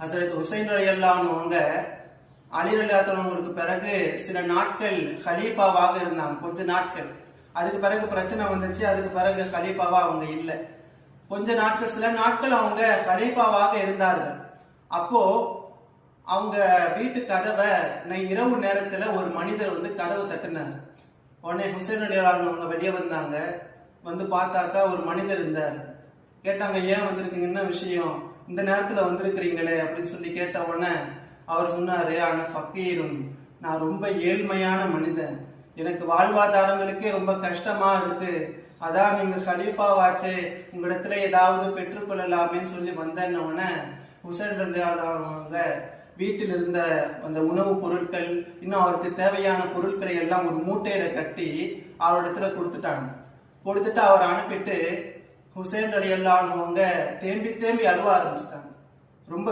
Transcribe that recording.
ஹசரத் ஹுசைன் அலியல்லானவங்க அலி அல்லாத்தவங்களுக்கு பிறகு சில நாட்கள் ஹலீஃபாவாக இருந்தாங்க. கொஞ்ச நாட்கள். அதுக்கு பிறகு பிரச்சனை வந்துச்சு. அதுக்கு பிறகு ஹலீஃபாவா அவங்க இல்லை. கொஞ்ச நாட்கள் சில நாட்கள் அவங்க ஹலீஃபாவாக இருந்தார்கள். அப்போ அவங்க வீட்டு கதவை நான் இரவு நேரத்தில் ஒரு மனிதர் வந்து கதவை தட்டினார். உடனே ஹுசைன் அலியானவங்க வெளியே வந்தாங்க. வந்து பார்த்தாக்கா ஒரு மனிதர் இருந்தார். கேட்டாங்க ஏன் வந்திருக்கீங்க? என்ன விஷயம்? இந்த நேரத்துல வந்திருக்கிறீங்களே அப்படின்னு சொல்லி கேட்ட உடனே அவர் சொன்னாரு ஆனா ஃபக்கீரும் நான் ரொம்ப ஏழ்மையான மனிதன். எனக்கு வாழ்வாதாரங்களுக்கே ரொம்ப கஷ்டமா இருக்கு. அதான் நீங்க ஹலீஃபாவாச்சே உங்களிடத்துல ஏதாவது பெற்றுக்கொள்ளலாமேன்னு சொல்லி வந்தேன்ன உடனே ஹுசைன் அவங்க வீட்டில் இருந்த அந்த உணவுப் பொருட்கள் இன்னும் அவருக்கு தேவையான பொருட்களை எல்லாம் ஒரு மூட்டையில கட்டி அவரிடத்துல கொடுத்துட்டாங்க. கொடுத்துட்டு அவர் அனுப்பிட்டு ஹுசேன் அலி அல்லானவங்க தேம்பி தேம்பி அழுவ ஆரம்பிச்சிட்டாங்க. ரொம்ப